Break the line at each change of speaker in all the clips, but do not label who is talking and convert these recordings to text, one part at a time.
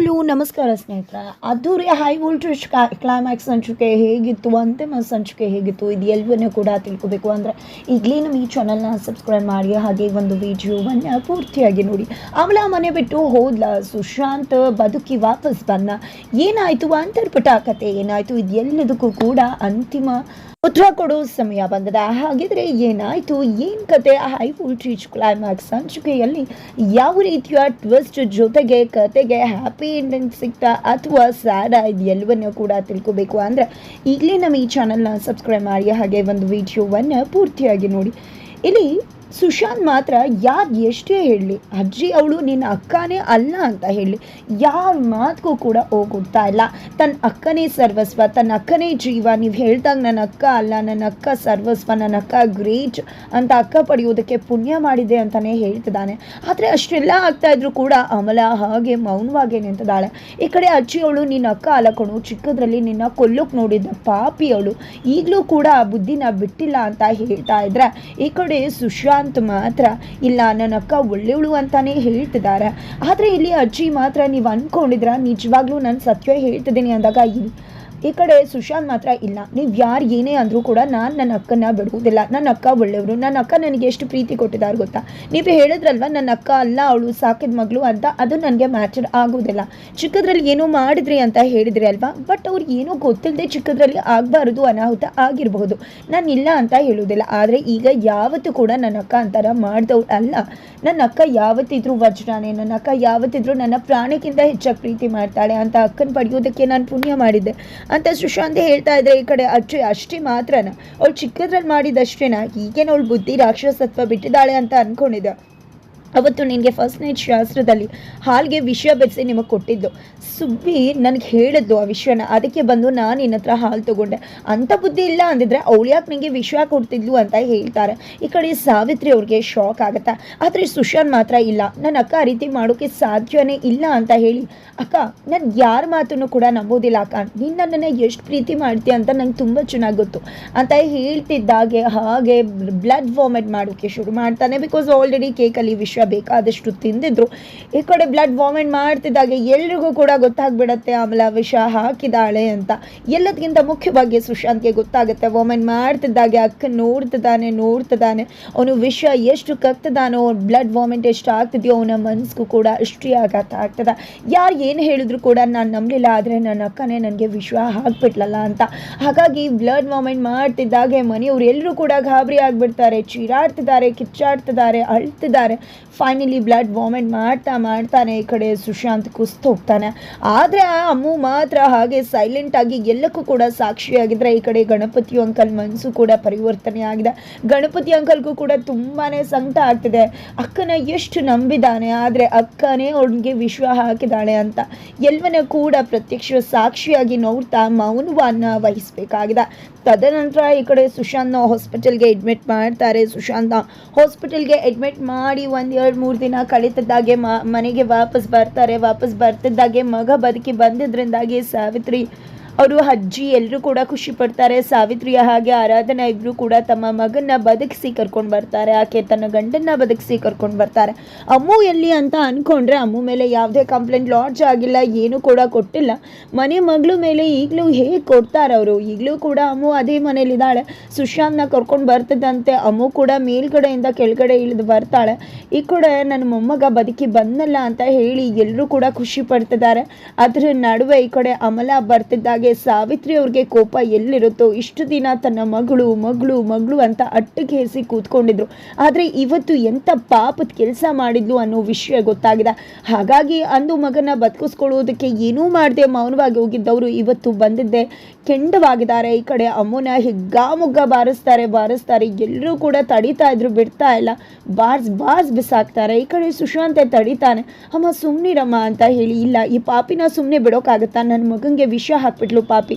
Hello, ನಮಸ್ಕಾರ ಸ್ನೇಹಿತರ. ಅದ್ದೂರಿ ಹೈ ವೋಲ್ಟೇಜ್ ಕ್ಲೈಮ್ಯಾಕ್ಸ್ ಸಂಚಿಕೆ ಹೇಗಿತ್ತು, ಅಂತಿಮ ಸಂಚಿಕೆ ಹೇಗಿತ್ತು ಇದು ಎಲ್ಲವನ್ನೂ ಕೂಡ ತಿಳ್ಕೊಬೇಕು ಅಂದರೆ ಈಗಲೇ ನಮ್ಮ ಈ ಚಾನಲ್ನ ಸಬ್ಸ್ಕ್ರೈಬ್ ಮಾಡಿ, ಹಾಗೆ ಒಂದು ವಿಡಿಯೋವನ್ನು ಪೂರ್ತಿಯಾಗಿ ನೋಡಿ. ಅವಳ ಮನೆ ಬಿಟ್ಟು ಹೋದ್ಲ, ಸುಶಾಂತ್ ಬದುಕಿ ವಾಪಸ್ ಬಂದ. ಏನಾಯಿತು ಅಂತರ್ಪಟ ಕತೆ, ಏನಾಯಿತು ಇದು ಎಲ್ಲದಕ್ಕೂ ಕೂಡ ಅಂತಿಮ ಉತ್ತರ ಕೊಡೋ ಸಮಯ ಬಂದದ. ಹಾಗಿದ್ರೆ ಏನಾಯಿತು, ಏನ್ ಕತೆ ಹೈ ವೋಲ್ಟೇಜ್ ಕ್ಲೈಮ್ಯಾಕ್ಸ್ ಸಂಚಿಕೆಯಲ್ಲಿ? ಯಾವ ರೀತಿಯ ಟ್ವಿಸ್ಟ್ ಜೊತೆಗೆ, ಕತೆಗೆ ಹ್ಯಾಪಿ ಸಿಕ್ತಾ ಅಥವಾ ಸ್ಯಾಡ ಇದು ಎಲ್ಲವನ್ನೂ ಕೂಡ ತಿಳ್ಕೊಬೇಕು ಅಂದ್ರೆ ಈಗಲೇ ನಮ್ಮ ಈ ಚಾನಲ್ನ ಸಬ್ಸ್ಕ್ರೈಬ್ ಮಾಡಿ ಹಾಗೆ ಒಂದು ವಿಡಿಯೋವನ್ನು ಪೂರ್ತಿಯಾಗಿ ನೋಡಿ. ಇಲ್ಲಿ ಸುಶಾಂತ್ ಮಾತ್ರ, ಯಾರು ಎಷ್ಟೇ ಹೇಳಲಿ, ಅಜ್ಜಿ ಅವಳು ನಿನ್ನ ಅಕ್ಕನೇ ಅಲ್ಲ ಅಂತ ಹೇಳಿ ಯಾರ ಮಾತಿಗೂ ಕೂಡ ಹೋಗುತ್ತಾ ಇಲ್ಲ. ತನ್ನ ಅಕ್ಕನೇ ಸರ್ವಸ್ವ ತನ್ನ ಅಕ್ಕನೇ ಜೀವ, ನೀವು ಹೇಳ್ದಾಗ ನನ್ನ ಅಕ್ಕ ಅಲ್ಲ ನನ್ನ ಅಕ್ಕ ಸರ್ವಸ್ವ ನನ್ನ ಅಕ್ಕ ಗ್ರೇಟ್ ಅಂತ ಅಕ್ಕ ಪಡೆಯೋದಕ್ಕೆ ಪುಣ್ಯ ಮಾಡಿದೆ ಅಂತಲೇ ಹೇಳ್ತಿದ್ದಾನೆ. ಆದರೆ ಅಷ್ಟೆಲ್ಲ ಆಗ್ತಾ ಇದ್ರು ಕೂಡ ಅಮಲ ಹಾಗೆ ಮೌನವಾಗಿ ನಿಂತಿದ್ದಾಳೆ. ಈ ಕಡೆ ಅಜ್ಜಿ ಅವಳು ನಿನ್ನ ಅಕ್ಕ ಅಲಕೊಂಡು ಚಿಕ್ಕದ್ರಲ್ಲಿ ನಿನ್ನ ಕೊಲ್ಲೋಕೆ ನೋಡಿದ್ದ ಪಾಪಿ ಅವಳು, ಈಗಲೂ ಕೂಡ ಆ ಬುದ್ಧಿನ ಬಿಟ್ಟಿಲ್ಲ ಅಂತ ಹೇಳ್ತಾ ಇದ್ರೆ, ಈ ಕಡೆ ಸುಶಾಂತ್ ಮಾತ್ರ, ಇಲ್ಲ ನನ್ನ ಅಕ್ಕ ಒಳ್ಳೆಯವಳು ಅಂತಾನೆ ಹೇಳ್ತಿದ್ದಾರೆ ಆದರೆ ಇಲ್ಲಿ ಅಜ್ಜಿ ಮಾತ್ರ ನೀವು ಅನ್ಕೊಂಡಿದ್ರ ನಿಜವಾಗ್ಲೂ ನಾನು ಸತ್ಯ ಹೇಳ್ತಿದ್ದೀನಿ ಅಂದಾಗ ಈ ಕಡೆ ಸುಶಾಂತ್ ಮಾತ್ರ ಇಲ್ಲ. ನೀವು ಯಾರು ಏನೇ ಅಂದರೂ ಕೂಡ ನಾನು ನನ್ನ ಅಕ್ಕನ ಬಿಡುವುದಿಲ್ಲ. ನನ್ನ ಅಕ್ಕ ಒಳ್ಳೆಯವರು. ನನ್ನ ಅಕ್ಕ ನನಗೆ ಎಷ್ಟು ಪ್ರೀತಿ ಕೊಟ್ಟಿದ್ದಾರೆ ಗೊತ್ತಾ? ನೀವು ಹೇಳಿದ್ರಲ್ವ ನನ್ನ ಅಕ್ಕ ಅಲ್ಲ, ಅವಳು ಸಾಕಿದ ಮಗಳು ಅಂತ? ಅದು ನನಗೆ ಮ್ಯಾಚರ್ ಆಗೋದಿಲ್ಲ ಚಿಕ್ಕದ್ರಲ್ಲಿ ಏನೋ ಮಾಡಿದ್ರಿ ಅಂತ ಹೇಳಿದ್ರಿ ಅಲ್ವಾ? ಬಟ್ ಅವ್ರು ಏನೂ ಗೊತ್ತಿಲ್ಲದೆ ಚಿಕ್ಕದ್ರಲ್ಲಿ ಆಗಬಾರ್ದು ಅನಾಹುತ ಆಗಿರಬಹುದು. ನಾನು ಇಲ್ಲ ಅಂತ ಹೇಳೋದಿಲ್ಲ ಆದರೆ ಈಗ ಯಾವತ್ತೂ ಕೂಡ ನನ್ನ ಅಕ್ಕ ಅಂತಾರ ಮಾಡ್ದವ್ರು ಅಲ್ಲ. ನನ್ನ ಅಕ್ಕ ಯಾವತ್ತಿದ್ರೂ ವಜ್ರಾನೆ ನನ್ನ ಅಕ್ಕ ಯಾವತ್ತಿದ್ರು ನನ್ನ ಪ್ರಾಣಕ್ಕಿಂತ ಹೆಚ್ಚಾಗಿ ಪ್ರೀತಿ ಮಾಡ್ತಾಳೆ ಅಂತ ಅಕ್ಕನ ಪಡೆಯೋದಕ್ಕೆ ನಾನು ಪುಣ್ಯ ಮಾಡಿದ್ದೆ. ಅಂತ ಸುಶಾಂತ್ ಹೇಳ್ತಾ ಇದ್ರೆ, ಈ ಕಡೆ ಅಜ್ಜಿ ಅಷ್ಟೇ ಮಾತ್ರನ. ಅವಳು ಚಿಕ್ಕದ್ರಲ್ಲಿ ಮಾಡಿದಷ್ಟೇನ? ಈಗೇನು ಅವಳು ಬುದ್ಧಿ, ರಾಕ್ಷಸತ್ವ ಬಿಟ್ಟಿದ್ದಾಳೆ ಅಂತ ಅನ್ಕೊಂಡಿದ್ದೆ. ಅವತ್ತು ನಿನಗೆ ಫಸ್ಟ್ ನೈಟ್ ಶಾಸ್ತ್ರದಲ್ಲಿ ಹಾಲ್ಗೆ ವಿಷಯ ಬೆರೆಸಿ ನಿಮಗೆ ಕೊಟ್ಟಿದ್ದು. ಸುಬ್ಬಿ ನನಗೆ ಹೇಳಿದ್ದು ಆ ವಿಷಯನ ಅದಕ್ಕೆ ಬಂದು ನಾನು ನಿನ್ನ ಹತ್ರ ಹಾಲು ತಗೊಂಡೆ. ಅಂಥ ಬುದ್ಧಿ ಇಲ್ಲ ಅಂದಿದ್ರೆ ಅವಳು ನಿಮಗೆ ವಿಷ ವಿಷಯ ಕೊಡ್ತಿದ್ಲು ಅಂತ ಹೇಳ್ತಾರೆ. ಈ ಕಡೆ ಸಾವಿತ್ರಿ ಅವ್ರಿಗೆ ಶಾಕ್ ಆಗುತ್ತಾ. ಆದರೆ ಸುಶಾನ್ ಮಾತ್ರ ಇಲ್ಲ. ನನ್ನ ಅಕ್ಕ ಆ ರೀತಿ ಮಾಡೋಕ್ಕೆ ಸಾಧ್ಯನೇ ಇಲ್ಲ ಅಂತ ಹೇಳಿ. ಅಕ್ಕ, ನಾನು ಯಾರ ಮಾತನ್ನು ಕೂಡ ನಂಬೋದಿಲ್ಲ ಅಕ್ಕ. ನೀನು ನನ್ನನ್ನು ಎಷ್ಟು ಪ್ರೀತಿ ಮಾಡ್ತೀಯ ಅಂತ ನಂಗೆ ತುಂಬ ಚೆನ್ನಾಗಿ ಗೊತ್ತು. ಅಂತ ಹೇಳ್ತಿದ್ದಾಗೆ ಹಾಗೆ ಬ್ಲಡ್ ವಾಮಿಟ್ ಮಾಡೋಕ್ಕೆ ಶುರು ಮಾಡ್ತಾನೆ. ಬಿಕಾಸ್ ಆಲ್ರೆಡಿ ಕೇಕಲ್ಲಿ ವಿಷಯ ಬೇಕಾದಷ್ಟು ತಿಂದಿದ್ರು. ಈ ಕಡೆ ಬ್ಲಡ್ ವಾಮಿಟ್ ಮಾಡ್ತಿದ್ದಾಗೆ ಎಲ್ರಿಗೂ ಕೂಡ ಗೊತ್ತಾಗ್ಬಿಡತ್ತೆ ಆಮೇಲೆ ವಿಷ ಹಾಕಿದಾಳೆ ಅಂತ. ಎಲ್ಲದಕ್ಕಿಂತ ಮುಖ್ಯವಾಗಿ ಸುಶಾಂತ್ಗೆ ಗೊತ್ತಾಗುತ್ತೆ. ವಾಮಿಟ್ ಮಾಡ್ತಿದ್ದಾಗೆ, ಅಕ್ಕ ನೋಡ್ತಿದ್ದಾನೆ ನೋಡ್ತಿದ್ದಾನೆ. ಅವನು ವಿಷ ಎಷ್ಟು ಕಕ್ತಿದ್ದಾನೋ ಬ್ಲಡ್ ವಾಮಿಟ್ ಎಷ್ಟು ಆಗ್ತಿದೆಯೋ ಅವನ ಮನಸ್ಸು ಕೂಡ ಅಷ್ಟೇ ಆಘಾತ ಆಗ್ತದ. ಯಾರು ಏನು ಹೇಳಿದ್ರು ಕೂಡ ನಾನು ನಂಬಲಿಲ್ಲ, ಆದರೆ ನನ್ನ ಅಕ್ಕನೇ ನನಗೆ ವಿಷ ಹಾಕ್ಬಿಟ್ಲಲ್ಲ ಅಂತ. ಹಾಗಾಗಿ ಬ್ಲಡ್ ವಾಮಿಟ್ ಮಾಡ್ತಿದ್ದಾಗೆ ಮನೆಯವರು ಎಲ್ಲರೂ ಕೂಡ ಗಾಬರಿ ಆಗಿಬಿಡ್ತಾರೆ. ಚೀರಾಡ್ತಿದ್ದಾರೆ, ಕಿಚ್ಚಾಡ್ತಿದ್ದಾರೆ, ಅಳ್ತಿದ್ದಾರೆ. ಫೈನಲಿ ಬ್ಲಡ್ ವಾಮಿಟ್ ಮಾಡ್ತಾ ಮಾಡ್ತಾನೆ ಈ ಕಡೆ ಸುಶಾಂತ್ ಕುಸ್ತು ಹೋಗ್ತಾನೆ. ಆದರೆ ಆ ಅಮ್ಮು ಮಾತ್ರ ಹಾಗೆ ಸೈಲೆಂಟ್ ಆಗಿ ಎಲ್ಲಕ್ಕೂ ಕೂಡ ಸಾಕ್ಷಿಯಾಗಿದ್ರೆ ಈ ಕಡೆ ಗಣಪತಿ ಅಂಕಲ್ ಮನಸ್ಸು ಕೂಡ ಪರಿವರ್ತನೆ ಆಗಿದೆ. ಗಣಪತಿ ಅಂಕಲ್ಗೂ ಕೂಡ ತುಂಬಾನೇ ಸಂಕಟ ಆಗ್ತಿದೆ. ಅಕ್ಕನ ಎಷ್ಟು ನಂಬಿದಾನೆ, ಆದರೆ ಅಕ್ಕನೇ ಅವನಿಗೆ ವಿಶ್ವ ಹಾಕಿದ್ದಾಳೆ ಅಂತ. ಎಲ್ವನ ಕೂಡ ಪ್ರತ್ಯಕ್ಷ ಸಾಕ್ಷಿಯಾಗಿ ನೋಡ್ತಾ ಮೌನವನ್ನ ವಹಿಸಬೇಕಾಗಿದೆ. ತದನಂತರ ಈ ಕಡೆ ಸುಶಾಂತ್ನ ಹಾಸ್ಪಿಟಲ್ಗೆ ಅಡ್ಮಿಟ್ ಮಾಡ್ತಾರೆ. ಸುಶಾಂತ್ನ ಹಾಸ್ಪಿಟಲ್ಗೆ ಅಡ್ಮಿಟ್ ಮಾಡಿ ಒಂದು ಎರಡು ಮೂರು ದಿನ ಕಳೀತಿದ್ದಾಗೆ ಮನೆಗೆ ವಾಪಸ್ ಬರ್ತಾರೆ. ವಾಪಸ್ ಬರ್ತಿದ್ದಾಗೆ ಮಗ ಬದುಕಿ ಬಂದಿದ್ರಿಂದಾಗಿ ಸಾವಿತ್ರಿ ಅವರು ಅಜ್ಜಿ ಎಲ್ಲರೂ ಕೂಡ ಖುಷಿ ಪಡ್ತಾರೆ. ಸಾವಿತ್ರಿಯ ಹಾಗೆ ಆರಾಧನಾ ಇಬ್ಬರು ಕೂಡ ತಮ್ಮ ಮಗನ್ನ ಬದುಕಿಸಿ ಕರ್ಕೊಂಡು ಬರ್ತಾರೆ. ಆಕೆ ತನ್ನ ಗಂಡನ್ನ ಬದುಕಿಸಿ ಕರ್ಕೊಂಡು ಬರ್ತಾರೆ. ಅಮ್ಮು ಎಲ್ಲಿ ಅಂತ ಅನ್ಕೊಂಡ್ರೆ ಅಮ್ಮು ಮೇಲೆ ಯಾವುದೇ ಕಂಪ್ಲೇಂಟ್ ಲಾಡ್ಜ್ ಆಗಿಲ್ಲ, ಏನು ಕೂಡ ಕೊಟ್ಟಿಲ್ಲ. ಮನೆ ಮಗಳು ಮೇಲೆ ಈಗಲೂ ಹೇಗೆ ಕೊಡ್ತಾರೆ ಅವರು? ಈಗಲೂ ಕೂಡ ಅಮ್ಮು ಅದೇ ಮನೇಲಿದ್ದಾಳೆ. ಸುಶಾಂತ್ನ ಕರ್ಕೊಂಡು ಬರ್ತದಂತೆ ಅಮ್ಮು ಕೂಡ ಮೇಲ್ಗಡೆಯಿಂದ ಕೆಳಗಡೆ ಇಳಿದು ಬರ್ತಾಳೆ. ಈ ಕಡೆ ನನ್ನ ಮೊಮ್ಮಗ ಬದುಕಿ ಬಂದಲ್ಲ ಅಂತ ಹೇಳಿ ಎಲ್ಲರೂ ಕೂಡ ಖುಷಿ ಪಡ್ತಿದ್ದಾರೆ. ಅದರ ನಡುವೆ ಈ ಕಡೆ ಅಮಲ ಬರ್ತಿದ್ದಾಗೆ ಸಾವಿತ್ರಿ ಅವ್ರಿಗೆ ಕೋಪ ಎಲ್ಲಿರುತ್ತೋ ಇಷ್ಟು ದಿನ ತನ್ನ ಮಗಳು ಮಗಳು ಮಗಳು ಅಂತ ಅಟ್ಟಗೇರಿಸಿ ಕೂತ್ಕೊಂಡಿದ್ರು. ಆದರೆ ಇವತ್ತು ಎಂಥ ಪಾಪದ ಕೆಲಸ ಮಾಡಿದ್ಲು ಅನ್ನೋ ವಿಷಯ ಗೊತ್ತಾಗಿದೆ. ಹಾಗಾಗಿ ಅಂದು ಮಗನ ಬದುಕಿಸ್ಕೊಳ್ಳೋದಕ್ಕೆ ಏನೂ ಮಾಡದೆ ಮೌನವಾಗಿ ಹೋಗಿದ್ದವರು ಇವತ್ತು ಬಂದಿದ್ದೆ. ಕೆಂಡವಾಗಿದ್ದಾರೆ ಈ ಕಡೆ ಅಮ್ಮನ ಹಿಗ್ಗಾಮುಗ್ಗ ಬಾರಿಸ್ತಾರೆ ಬಾರಿಸ್ತಾರೆ. ಎಲ್ಲರೂ ಕೂಡ ತಡಿತಾ ಇದ್ರು, ಬಿಡ್ತಾ ಇಲ್ಲ. ಬಾರ್ಸ್ ಬಾರ್ಸ್ ಬಿಸಾಕ್ತಾರೆ. ಈ ಕಡೆ ಸುಶಾಂತೆ ತಡಿತಾನೆ. ಅಮ್ಮ ಸುಮ್ಮನಿರಮ್ಮ ಅಂತ ಹೇಳಿ, ಇಲ್ಲ, ಈ ಪಾಪಿನ ಸುಮ್ಮನೆ ಬಿಡೋಕ್ಕಾಗತ್ತಾ ನನ್ನ ಮಗನಿಗೆ ವಿಷ ಹಾಕ್ಬಿಟ್ಲು ಪಾಪಿ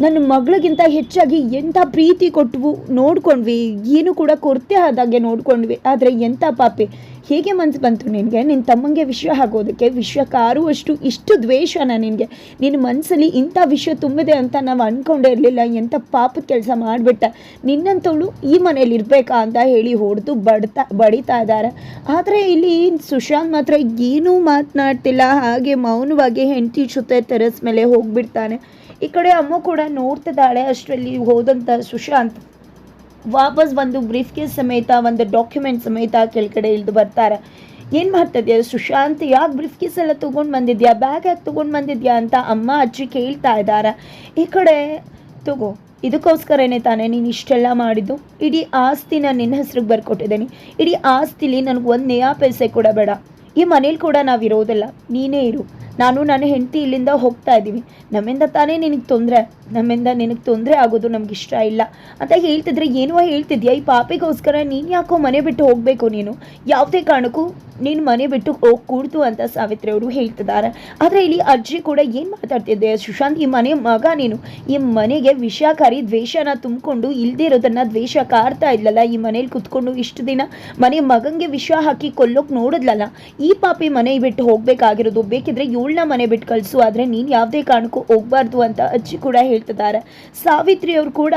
ನನ್ನ ಮಗಳಿಗಿಂತ ಹೆಚ್ಚಾಗಿ ಎಂಥ ಪ್ರೀತಿ ಕೊಟ್ಟವು ನೋಡ್ಕೊಂಡ್ವಿ, ಏನು ಕೂಡ ಕೊರತೆ ಆದಾಗೆ ನೋಡ್ಕೊಂಡ್ವಿ. ಆದರೆ ಎಂಥ ಪಾಪಿ. ಹೇಗೆ ಮನ್ಸು ಬಂತು ನಿನಗೆ? ನಿನ್ನ ತಮ್ಮಂಗೆ ವಿಷಯ ಆಗೋದಕ್ಕೆ ವಿಷಯ ಕಾರುವಷ್ಟು ಇಷ್ಟು ದ್ವೇಷನ ನಿನಗೆ? ನಿನ್ನ ಮನಸ್ಸಲ್ಲಿ ಇಂಥ ವಿಷಯ ತುಂಬಿದೆ ಅಂತ ನಾವು ಅಂದ್ಕೊಂಡೇ ಇರಲಿಲ್ಲ. ಎಂಥ ಪಾಪದ ಕೆಲಸ ಮಾಡಿಬಿಟ್ಟ. ನಿನ್ನಂಥವಳು ಈ ಮನೇಲಿ ಇರಬೇಕಾ ಅಂತ ಹೇಳಿ ಹೊಡೆದು ಬಡ್ತಾ, ಬಡಿತಾ ಇದ್ದಾರೆ ಆದರೆ ಇಲ್ಲಿ ಸುಶಾಂತ್ ಮಾತ್ರ ಏನೂ ಮಾತನಾಡ್ತಿಲ್ಲ. ಹಾಗೆ ಮೌನವಾಗಿ ಹೆಂಡತಿ ಜೊತೆ ತೆರೆಸ್ ಮೇಲೆ ಹೋಗ್ಬಿಡ್ತಾನೆ. ಈ ಕಡೆ ಅಮ್ಮ ಕೂಡ ನೋಡ್ತಿದ್ದಾಳೆ. ಅಷ್ಟರಲ್ಲಿ ಹೋದಂಥ ಸುಶಾಂತ್ ವಾಪಸ್ ಬಂದು ಬ್ರೀಫ್ ಕೇಸ್ ಸಮೇತ, ಒಂದು ಡಾಕ್ಯುಮೆಂಟ್ ಸಮೇತ ಕೆಳಗಡೆ ಇಳಿದು ಬರ್ತಾರೆ. ಏನು ಮಾಡ್ತಿದ್ಯಾ ಸುಶಾಂತ್? ಯಾಕೆ ಬ್ರೀಫ್ ಕೇಸ್ ಎಲ್ಲ ತೊಗೊಂಡು ಬಂದಿದ್ಯಾ? ಬ್ಯಾಗ್ ಯಾಕೆ ತೊಗೊಂಡು ಬಂದಿದ್ಯಾ ಅಂತ ಅಮ್ಮ, ಅಜ್ಜಿ ಕೇಳ್ತಾ ಇದ್ದಾರೆ. ಈ ಕಡೆ ತಗೋ, ಇದಕ್ಕೋಸ್ಕರನೇ ತಾನೇ ನೀನು ಇಷ್ಟೆಲ್ಲ ಮಾಡಿದ್ದು. ಇಡೀ ಆಸ್ತಿನ ನಿನ್ನ ಹೆಸ್ರಿಗೆ ಬರ್ಕೊಟ್ಟಿದ್ದೀನಿ. ಇಡೀ ಆಸ್ತಿಲಿ ನನಗೆ ಒಂದು ನೇಯ ಪೈಸೆ ಕೂಡ ಬೇಡ. ಈ ಮನೇಲಿ ಕೂಡ ನಾವು ಇರೋದಿಲ್ಲ. ನೀನೇ ಇರು. ನಾನು ನನ್ನ ಹೆಂಡತಿ ಇಲ್ಲಿಂದ ಹೋಗ್ತಾ ಇದ್ದೀವಿ. ನಮ್ಮಿಂದ ತಾನೇ ನಿನಗೆ ತೊಂದರೆ, ನಮ್ಮಿಂದ ನಿನಗೆ ತೊಂದರೆ ಆಗೋದು ನಮ್ಗೆ ಇಷ್ಟ ಇಲ್ಲ. ಅಂತ ಹೇಳ್ತಿದ್ರೆ, ಏನೋ ಹೇಳ್ತಿದ್ಯಾ, ಈ ಪಾಪಿಗೋಸ್ಕರ ನೀನು ಯಾಕೋ ಮನೆ ಬಿಟ್ಟು ಹೋಗಬೇಕು ನೀನು? ಯಾವುದೇ ಕಾರಣಕ್ಕೂ ನೀನು ಮನೆ ಬಿಟ್ಟು ಹೋಗಿ ಕೂಡ್ತು ಅಂತ ಸಾವಿತ್ರಿ ಅವರು ಹೇಳ್ತಿದ್ದಾರೆ. ಆದರೆ ಇಲ್ಲಿ ಅಜ್ಜಿ ಕೂಡ ಏನು ಮಾತಾಡ್ತಿದ್ದೆ? ಸುಶಾಂತ್, ಈ ಮನೆ ಮಗ ನೀನು. ಈ ಮನೆಗೆ ವಿಷಕಾರಿ ದ್ವೇಷನ ತುಂಬಿಕೊಂಡು ಇಲ್ದೇ ಇರೋದನ್ನ ದ್ವೇಷ ಕಾರ್ತಾ ಇಲ್ಲಲ್ಲ ಈ ಮನೇಲಿ ಕುತ್ಕೊಂಡು ಇಷ್ಟು ದಿನ ಮನೆ ಮಗಂಗೆ ವಿಷ ಹಾಕಿ ಕೊಲ್ಲೋಕೆ ನೋಡಿದ್ಲಲ್ಲ, ಈ ಪಾಪಿ ಮನೆ ಬಿಟ್ಟು ಹೋಗ್ಬೇಕಾಗಿರೋದು. ಬೇಕಿದ್ರೆ ಇವಳನ್ನ ಮನೆ ಬಿಟ್ಟು ಕಳಿಸು, ಆದರೆ ನೀನು ಯಾವುದೇ ಕಾರಣಕ್ಕೂ ಹೋಗ್ಬಾರ್ದು ಅಂತ ಅಜ್ಜಿ ಕೂಡ ಹೇಳ್ತಿದ್ದಾರೆ. ಸಾವಿತ್ರಿ ಅವರು ಕೂಡ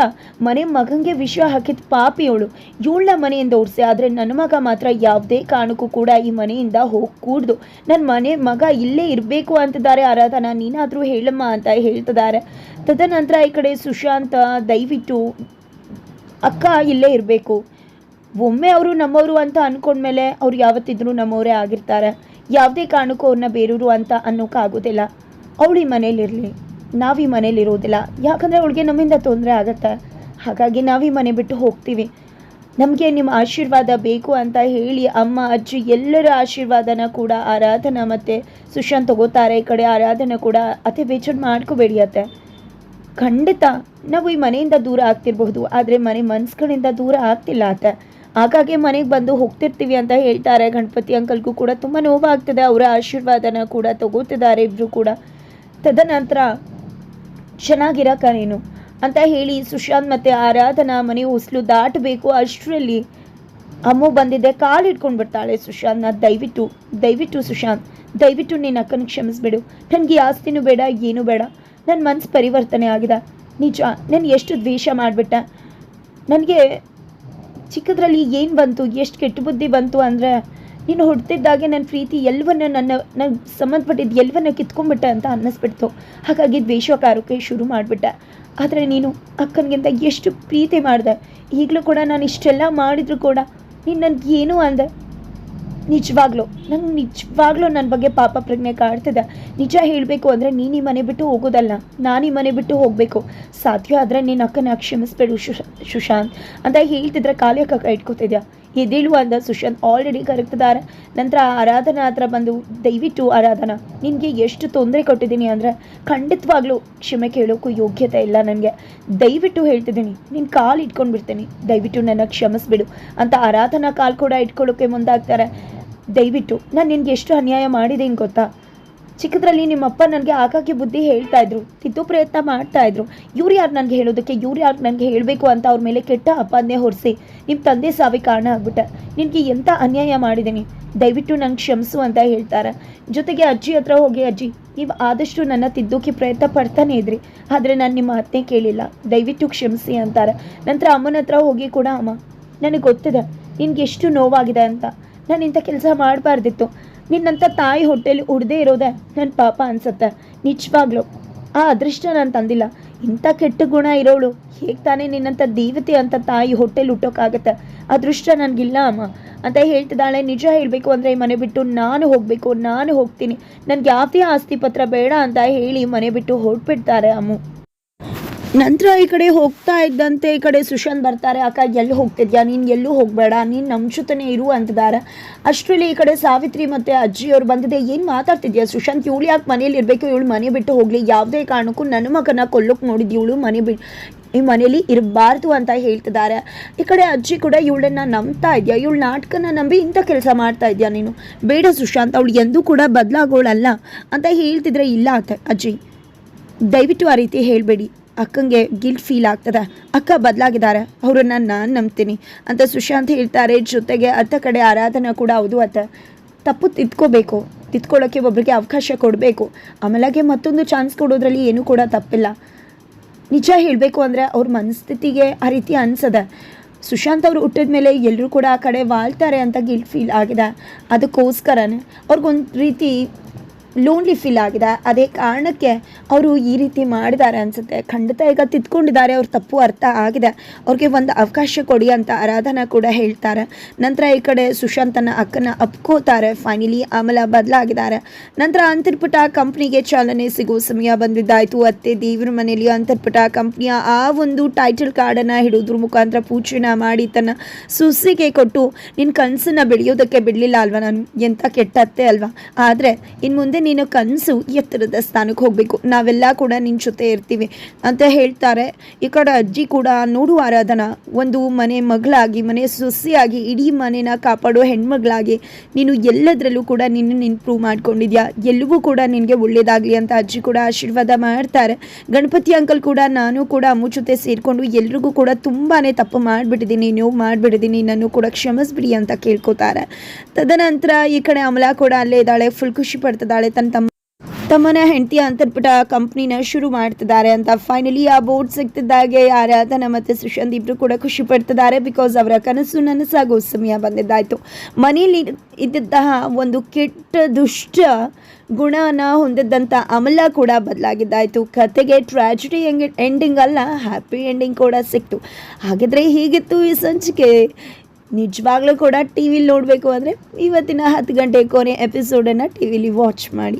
ಮನೆ ಮಗಂಗೆ ವಿಷ ಹಾಕಿದ ಪಾಪಿ ಅವಳು ಇವಳನ್ನ ಮನೆಯಿಂದ ಓಡಿಸಿ ಆದರೆ ನನ್ನ ಮಗ ಮಾತ್ರ ಯಾವುದೇ ಕಾರಣಕ್ಕೂ ಕೂಡ ಮನೆಯಿಂದ ಹೋಗ್ಕೂಡ್ದು. ನನ್ನ ಮನೆ ಮಗ ಇಲ್ಲೇ ಇರಬೇಕು ಅಂತಿದ್ದಾರೆ ಆರಾಧನಾ. ನೀನಾದರೂ ಹೇಳಮ್ಮ ಅಂತ ಹೇಳ್ತಿದ್ದಾರೆ. ತದನಂತರ ಈ ಕಡೆ ಸುಶಾಂತ, ದಯವಿಟ್ಟು ಅಕ್ಕ ಇಲ್ಲೇ ಇರಬೇಕು. ಒಮ್ಮೆ ಅವರು ನಮ್ಮವರು ಅಂತ ಅಂದ್ಕೊಂಡ್ಮೇಲೆ ಅವ್ರು ಯಾವತ್ತಿದ್ರೂ ನಮ್ಮವರೇ ಆಗಿರ್ತಾರೆ. ಯಾವುದೇ ಕಾರಣಕ್ಕೂ ಅವ್ರನ್ನ ಬೇರೂರು ಅಂತ ಅನ್ನೋಕ್ಕಾಗೋದಿಲ್ಲ ಅವಳು ಈ ಮನೇಲಿರಲಿ ನಾವು ಈ ಮನೇಲಿ ಇರೋದಿಲ್ಲ ಯಾಕಂದರೆ ಅವಳಿಗೆ ನಮ್ಮಿಂದ ತೊಂದರೆ ಆಗುತ್ತೆ. ಹಾಗಾಗಿ ನಾವು ಈ ಮನೆ ಬಿಟ್ಟು ಹೋಗ್ತೀವಿ. ನಮಗೆ ನಿಮ್ಮ ಆಶೀರ್ವಾದ ಬೇಕು ಅಂತ ಹೇಳಿ ಅಮ್ಮ, ಅಜ್ಜಿ ಎಲ್ಲರ ಆಶೀರ್ವಾದನ ಕೂಡ ಆರಾಧನಾ ಮತ್ತು ಸುಶಾಂತ್ ತಗೋತಾರೆ. ಈ ಕಡೆ ಆರಾಧನೆ ಕೂಡ ಅತಿ ಬೇಜಾರು ಮಾಡ್ಕೋಬೇಡಿ ಅತ್ತೆ. ಖಂಡಿತ ನಾವು ಈ ಮನೆಯಿಂದ ದೂರ ಆಗ್ತಿರಬಹುದು, ಆದರೆ ಮನೆ ಮನ್ಸುಗಳಿಂದ ದೂರ ಆಗ್ತಿಲ್ಲ ಅತ್ತೆ. ಹಾಗಾಗಿ ಮನೆಗೆ ಬಂದು ಹೋಗ್ತಿರ್ತೀವಿ ಅಂತ ಹೇಳ್ತಾರೆ. ಗಣಪತಿ ಅಂಕಲ್ಗೂ ಕೂಡ ತುಂಬ ನೋವಾಗ್ತದೆ. ಅವರ ಆಶೀರ್ವಾದನ ಕೂಡ ತಗೋತಿದ್ದಾರೆ ಇಬ್ಬರು ಕೂಡ. ತದನಂತರ ಚೆನ್ನಾಗಿರಕ ನೀನು ಅಂತ ಹೇಳಿ ಸುಶಾಂತ್ ಮತ್ತು ಆರಾಧನಾ ಮನೆ ಉಸ್ಲು ದಾಟಬೇಕು. ಅಷ್ಟರಲ್ಲಿ ಅಮ್ಮ ಬಂದಿದ್ದೆ ಕಾಲು ಹಿಡ್ಕೊಂಡು ಬಿಡ್ತಾಳೆ ಸುಶಾಂತ್ನ. ದಯವಿಟ್ಟು ದಯವಿಟ್ಟು ಸುಶಾಂತ್, ದಯವಿಟ್ಟು ನಿನ್ನ ಅಕ್ಕನ ಕ್ಷಮಿಸ್ಬಿಡು. ನನಗೆ ಆಸ್ತಿನೂ ಬೇಡ, ಏನೂ ಬೇಡ. ನನ್ನ ಮನಸ್ಸು ಪರಿವರ್ತನೆ ಆಗಿದೆ. ನಿಜ, ನಾನು ಎಷ್ಟು ದ್ವೇಷ ಮಾಡಿಬಿಟ್ಟ. ನನಗೆ ಚಿಕ್ಕದ್ರಲ್ಲಿ ಏನು ಬಂತು, ಎಷ್ಟು ಕೆಟ್ಟ ಬುದ್ಧಿ ಬಂತು ಅಂದರೆ, ನೀನು ಹುಡ್ತಿದ್ದಾಗೆ ನನ್ನ ಪ್ರೀತಿ ಎಲ್ಲವನ್ನ ನನ್ನ ನನಗೆ ಸಂಬಂಧಪಟ್ಟಿದ್ದು ಎಲ್ಲವನ್ನ ಕಿತ್ಕೊಂಡ್ಬಿಟ್ಟೆ ಅಂತ ಅನ್ನಿಸ್ಬಿಡ್ತು. ಹಾಗಾಗಿ ದ್ವೇಷಕಾರಕ್ಕೆ ಶುರು ಮಾಡಿಬಿಟ್ಟೆ. ಆದರೆ ನೀನು ಅಕ್ಕನಿಗಿಂತ ಎಷ್ಟು ಪ್ರೀತಿ ಮಾಡಿದೆ? ಈಗಲೂ ಕೂಡ ನಾನು ಇಷ್ಟೆಲ್ಲ ಮಾಡಿದರೂ ಕೂಡ ನೀನು ನನಗೆ ಏನೂ ಅಂದೆ? ನಿಜವಾಗ್ಲೂ, ನಂಗೆ ನಿಜವಾಗ್ಲೂ ನನ್ನ ಬಗ್ಗೆ ಪಾಪ ಪ್ರಜ್ಞೆ ಕಾಡ್ತಿದೆ ನಿಜ ಹೇಳಬೇಕು ಅಂದರೆ ನೀನು ಈ ಮನೆ ಬಿಟ್ಟು ಹೋಗೋದಲ್ಲ, ನಾನು ಈ ಮನೆ ಬಿಟ್ಟು ಹೋಗಬೇಕು. ಸಾಧ್ಯ ಆದರೆ ನಿನ್ನ ಅಕ್ಕನ ಕ್ಷಮಿಸ್ಬೇಡು ಶುಶಾ ಸುಶಾಂತ್ ಅಂತ ಹೇಳ್ತಿದ್ರೆ ಖಾಲಿ ಅಕ್ಕ ಇಟ್ಕೋತಿದ್ಯಾ? ಎದೇಳು ಅಂದ ಸುಶಾಂತ್ ಆಲ್ರೆಡಿ ಕರಗ್ತಿದ್ದಾರೆ. ನಂತರ ಆರಾಧನಾ ಹತ್ರ ಬಂದು, ದಯವಿಟ್ಟು ಆರಾಧನಾ, ನಿನಗೆ ಎಷ್ಟು ತೊಂದರೆ ಕೊಟ್ಟಿದ್ದೀನಿ ಅಂದರೆ ಖಂಡಿತವಾಗ್ಲೂ ಕ್ಷಮೆ ಕೇಳೋಕ್ಕೂ ಯೋಗ್ಯತೆ ಇಲ್ಲ ನನಗೆ. ದಯವಿಟ್ಟು ಹೇಳ್ತಿದ್ದೀನಿ ನಿನ್ನ ಕಾಲು ಇಟ್ಕೊಂಡು ಬಿಡ್ತೀನಿ ದಯವಿಟ್ಟು ನನ್ನ ಕ್ಷಮಿಸ್ಬಿಡು ಅಂತ ಆರಾಧನಾ ಕಾಲು ಕೂಡ ಇಟ್ಕೊಳ್ಳೋಕ್ಕೆ ಮುಂದಾಗ್ತಾರೆ. ದಯವಿಟ್ಟು, ನಾನು ನಿನಗೆ ಎಷ್ಟು ಅನ್ಯಾಯ ಮಾಡಿದ್ದೀನಿ ಗೊತ್ತಾ? ಚಿಕ್ಕದ್ರಲ್ಲಿ ನಿಮ್ಮಪ್ಪ ನನಗೆ ಆಗಾಗ್ಗೆ ಬುದ್ಧಿ ಹೇಳ್ತಾ ಇದ್ರು, ತಿದ್ದು ಪ್ರಯತ್ನ ಮಾಡ್ತಾ ಇದ್ರು. ಇವ್ರು ಯಾರು ನನಗೆ ಹೇಳೋದಕ್ಕೆ, ಇವ್ರು ಯಾರು ನನಗೆ ಹೇಳಬೇಕು ಅಂತ ಅವ್ರ ಮೇಲೆ ಕೆಟ್ಟ ಅಪಾದನೆ ಹೊರಿಸಿ ನಿಮ್ಮ ತಂದೆ ಸಾವಿಗೆ ಕಾರಣ ಆಗ್ಬಿಟ್ಟೆ. ನಿನಗೆ ಎಂಥ ಅನ್ಯಾಯ ಮಾಡಿದ್ದೀನಿ ದಯವಿಟ್ಟು ನಂಗೆ ಕ್ಷಮಿಸು ಅಂತ ಹೇಳ್ತಾರೆ. ಜೊತೆಗೆ ಅಜ್ಜಿ ಹತ್ರ ಹೋಗಿ, ಅಜ್ಜಿ, ನೀವು ಆದಷ್ಟು ನನ್ನ ತಿದ್ದೋಕೆ ಪ್ರಯತ್ನ ಪಡ್ತಾನೆ ಇದ್ರಿ, ಆದರೆ ನಾನು ನಿಮ್ಮ ಮಾತನ್ನೇ ಕೇಳಿಲ್ಲ. ದಯವಿಟ್ಟು ಕ್ಷಮಿಸಿ ಅಂತಾರೆ. ನಂತರ ಅಮ್ಮನ ಹತ್ರ ಹೋಗಿ, ಕೂಡ ಅಮ್ಮ, ನನಗೆ ಗೊತ್ತಿದೆ, ನಿನಗೆ ಎಷ್ಟು ನೋವಾಗಿದೆ ಅಂತ. ನಾನು ಇಂಥ ಕೆಲಸ ಮಾಡಬಾರ್ದಿತ್ತು. ನಿನ್ನಂಥ ತಾಯಿ ಹೊಟ್ಟೆಲಿ ಉಡದೇ ಇರೋದೆ ನನ್ನ ಪಾಪ ಅನ್ಸತ್ತೆ. ನಿಜವಾಗ್ಲು. ಆ ಅದೃಷ್ಟ ನಾನು ತಂದಿಲ್ಲ. ಇಂಥ ಕೆಟ್ಟ ಗುಣ ಇರೋಳು. ಹೇಗೆ ತಾನೇ ನಿನ್ನಂಥ ದೇವತೆ ಅಂತ ತಾಯಿ ಹೊಟ್ಟೆಲಿ ಹುಟ್ಟೋಕ್ಕಾಗತ್ತೆ ಅದೃಷ್ಟ ನನಗಿಲ್ಲ ಅಮ್ಮ. ಅಂತ ಹೇಳ್ತಿದ್ದಾಳೆ. ನಿಜ ಹೇಳಬೇಕು ಅಂದರೆ ಈ ಮನೆ ಬಿಟ್ಟು ನಾನು ಹೋಗಬೇಕು. ನಾನು ಹೋಗ್ತೀನಿ. ನನಗೆ ಯಾವುದೇ ಆಸ್ತಿ ಪತ್ರ ಬೇಡ ಅಂತ ಹೇಳಿ ಮನೆ ಬಿಟ್ಟು ಹೊರಟ್ಬಿಡ್ತಾರೆ ಅಮ್ಮು. ನಂತರ ಈ ಕಡೆ ಹೋಗ್ತಾ ಇದ್ದಂತೆ ಈ ಕಡೆ ಸುಶಾಂತ್ ಬರ್ತಾರೆ, ಅಕ್ಕ, ಎಲ್ಲಿ ಹೋಗ್ತಿದ್ಯಾ? ನೀನು ಎಲ್ಲೂ ಹೋಗಬೇಡ, ನೀನು ನಮ್ಮ ಜೊತೆನೇ ಇರು ಅಂತಿದ್ದಾರೆ. ಅಷ್ಟರಲ್ಲಿ ಈ ಕಡೆ ಸಾವಿತ್ರಿ ಮತ್ತು ಅಜ್ಜಿಯವ್ರು ಬಂದಿದೆ. ಏನು ಮಾತಾಡ್ತಿದ್ಯಾ ಸುಶಾಂತ್? ಇವಳು ಯಾಕೆ ಮನೇಲಿ ಇರಬೇಕು? ಇವಳು ಮನೆ ಬಿಟ್ಟು ಹೋಗಲಿ. ಯಾವುದೇ ಕಾರಣಕ್ಕೂ ನನ್ನ ಮಗನ ಕೊಲ್ಲೋಕೆ ನೋಡಿದ್ದು ಇವಳು ಮನೆ ಬಿ ಈ ಮನೇಲಿ ಇರಬಾರ್ದು ಅಂತ ಹೇಳ್ತಿದ್ದಾರೆ. ಈ ಕಡೆ ಅಜ್ಜಿ ಕೂಡ ಇವಳನ್ನ ನಂಬ್ತಾ ಇದೆಯಾ? ಇವಳು ನಾಟಕನ ನಂಬಿ ಇಂಥ ಕೆಲಸ ಮಾಡ್ತಾ ಇದೆಯಾ ನೀನು? ಬೇಡ ಸುಶಾಂತ್, ಅವಳು ಎಂದೂ ಕೂಡ ಬದಲಾಗೋಳಲ್ಲ ಅಂತ ಹೇಳ್ತಿದ್ರೆ ಇಲ್ಲ ಅಜ್ಜಿ. ದಯವಿಟ್ಟು ಆ ರೀತಿ ಹೇಳಬೇಡಿ. ಅಕ್ಕಂಗೆ ಗಿಲ್ಟ್ ಫೀಲ್ ಆಗ್ತದೆ. ಅಕ್ಕ ಬದಲಾಗಿದ್ದಾರೆ. ಅವರನ್ನು ನಾನು ನಂಬ್ತೀನಿ. ಅಂತ ಸುಶಾಂತ್ ಹೇಳ್ತಾರೆ. ಜೊತೆಗೆ ಅತ್ತ ಕಡೆ ಆರಾಧನೆ ಕೂಡ ಹೌದು ಅತ್ತ. ತಪ್ಪು ತಿದ್ಕೋಬೇಕು. ತಿದ್ಕೊಳ್ಳೋಕ್ಕೆ ಒಬ್ಬರಿಗೆ ಅವಕಾಶ ಕೊಡಬೇಕು. ಆಮೇಲಾಗೆ ಮತ್ತೊಂದು ಚಾನ್ಸ್ ಕೊಡೋದ್ರಲ್ಲಿ ಏನೂ ಕೂಡ ತಪ್ಪಿಲ್ಲ. ನಿಜ ಹೇಳಬೇಕು ಅಂದರೆ ಅವ್ರ ಮನಸ್ಥಿತಿಗೆ ಆ ರೀತಿ ಅನ್ಸದೆ. ಸುಶಾಂತ್ ಅವರು ಹುಟ್ಟಿದ ಮೇಲೆ ಎಲ್ಲರೂ ಕೂಡ ಆ ಕಡೆ ವಾಳ್ತಾರೆ ಅಂತ ಗಿಲ್ಟ್ ಫೀಲ್ ಆಗಿದೆ. ಅದಕ್ಕೋಸ್ಕರನೇ. ಅವ್ರಿಗೊಂದು ರೀತಿ ಲೋನ್ಲಿ ಫೀಲ್ ಆಗಿದೆ. ಅದೇ ಕಾರಣಕ್ಕೆ ಅವರು ಈ ರೀತಿ ಮಾಡಿದ್ದಾರೆ ಅನಿಸುತ್ತೆ. ಖಂಡಿತ ಈಗ ತಿದ್ಕೊಂಡಿದ್ದಾರೆ. ಅವ್ರ ತಪ್ಪು ಅರ್ಥ ಆಗಿದೆ. ಅವ್ರಿಗೆ ಒಂದು ಅವಕಾಶ ಕೊಡಿ ಅಂತ ಆರಾಧನಾ ಕೂಡ ಹೇಳ್ತಾರೆ. ನಂತರ ಈ ಕಡೆ ಸುಶಾಂತನ ಅಕ್ಕನ ಅಪ್ಕೋತಾರೆ. ಫೈನಲಿ ಆಮೇಲೆ ಬದಲಾಗಿದ್ದಾರೆ. ನಂತರ ಅಂತರ್ಪುಟ ಕಂಪ್ನಿಗೆ ಚಾಲನೆ ಸಿಗೋ ಸಮಯ ಬಂದಿದ್ದಾಯಿತು. ಅತ್ತೆ ದೇವ್ರ ಮನೆಯಲ್ಲಿ ಅಂತರ್ಪುಟ ಕಂಪ್ನಿಯ ಆ ಒಂದು ಟೈಟಲ್ ಕಾರ್ಡನ್ನು ಹಿಡಿಯೋದ್ರ ಮುಖಾಂತರ ಪೂಜೆನ ಮಾಡಿ ತನ್ನ ಸುಸಿಗೆ ಕೊಟ್ಟು ನಿನ್ನ ಕನಸನ್ನು ಬೆಳೆಯೋದಕ್ಕೆ ಬಿಡಲಿಲ್ಲ ಅಲ್ವಾ ನಾನು? ಎಂಥ ಕೆಟ್ಟತ್ತೆ ಅಲ್ವಾ? ಆದರೆ ಇನ್ನು ಮುಂದೆ ನೀನು ಕನಸು ಎತ್ತರದ ಸ್ಥಾನಕ್ಕೆ ಹೋಗಬೇಕು. ನಾವೆಲ್ಲ ಕೂಡ ನಿನ್ನ ಜೊತೆ ಇರ್ತೀವಿ ಅಂತ ಹೇಳ್ತಾರೆ. ಈ ಕಡೆ ಅಜ್ಜಿ ಕೂಡ ನೋಡು ಆರಾಧನಾ, ಒಂದು ಮನೆ ಮಗಳಾಗಿ, ಮನೆ ಸೊಸೆಯಾಗಿ, ಇಡೀ ಮನೆನ ಕಾಪಾಡೋ ಹೆಣ್ಮಗಳಾಗಿ ನೀನು ಎಲ್ಲದರಲ್ಲೂ ಕೂಡ ನಿನ್ನ ಇಂಪ್ರೂವ್ ಮಾಡ್ಕೊಂಡಿದ್ಯಾ? ಎಲ್ಲವೂ ಕೂಡ ನಿನಗೆ ಒಳ್ಳೇದಾಗಲಿ ಅಂತ ಅಜ್ಜಿ ಕೂಡ ಆಶೀರ್ವಾದ ಮಾಡ್ತಾರೆ. ಗಣಪತಿ ಅಂಕಲ್ ಕೂಡ, ನಾನು ಕೂಡ ಅಮ್ಮ ಜೊತೆ ಸೇರಿಕೊಂಡು ಎಲ್ರಿಗೂ ಕೂಡ ತುಂಬಾ ತಪ್ಪು ಮಾಡಿಬಿಟ್ಟಿದ್ದೀನಿ, ನೀವು ಮಾಡಿಬಿಟ್ಟಿದ್ದೀನಿ ನಾನು ಕೂಡ ಕ್ಷಮಿಸ್ಬಿಡಿ ಅಂತ ಕೇಳ್ಕೊತಾರೆ. ತದನಂತರ ಈ ಕಡೆ ಅಮಲಾ ಕೂಡ ಅಲ್ಲೇ ಇದ್ದಾಳೆ, ಫುಲ್ ಖುಷಿ ಪಡ್ತಿದ್ದಾಳೆ. ತನ್ನ ತಮ್ಮ ತಮ್ಮನ ಹೆಂಡತಿಯ ಅಂತರ್ಪುಟ ಕಂಪ್ನಿನ ಶುರು ಮಾಡ್ತಿದ್ದಾರೆ ಅಂತ ಫೈನಲಿ ಆ ಬೋರ್ಡ್ ಸಿಗ್ತಿದ್ದಾಗೆ ಆರಾಧನ ಮತ್ತು ಸುಶಾಂತ್ ಇಬ್ರು ಕೂಡ ಖುಷಿ ಪಡ್ತಿದ್ದಾರೆ ಬಿಕಾಸ್ ಅವರ ಕನಸು ನನಸಾಗೋ ಸಮಯ ಬಂದಿದ್ದಾಯ್ತು. ಮನೆಯಲ್ಲಿ ಇದ್ದಂತಹ ಒಂದು ಕೆಟ್ಟ ದುಷ್ಟ ಗುಣನ ಹೊಂದಿದ್ದಂಥ ಅಮಲ ಕೂಡ ಬದಲಾಗಿದ್ದಾಯಿತು. ಕತೆಗೆ ಟ್ರಾಜಿಡಿ ಎಂಡಿಂಗ್ ಅಲ್ಲ ಹ್ಯಾಪಿ ಎಂಡಿಂಗ್ ಕೂಡ ಸಿಕ್ತು. ಹಾಗಿದ್ರೆ ಹೀಗಿತ್ತು ಈ ಸಂಚಿಕೆ. ನಿಜವಾಗ್ಲೂ ಕೂಡ ಟಿ ವಿಲಿ ನೋಡಬೇಕು ಅಂದರೆ ಇವತ್ತಿನ ಹತ್ತು ಗಂಟೆ ಕೊನೆ ಎಪಿಸೋಡನ್ನು ಟಿ ವಿಲಿ ವಾಚ್ ಮಾಡಿ.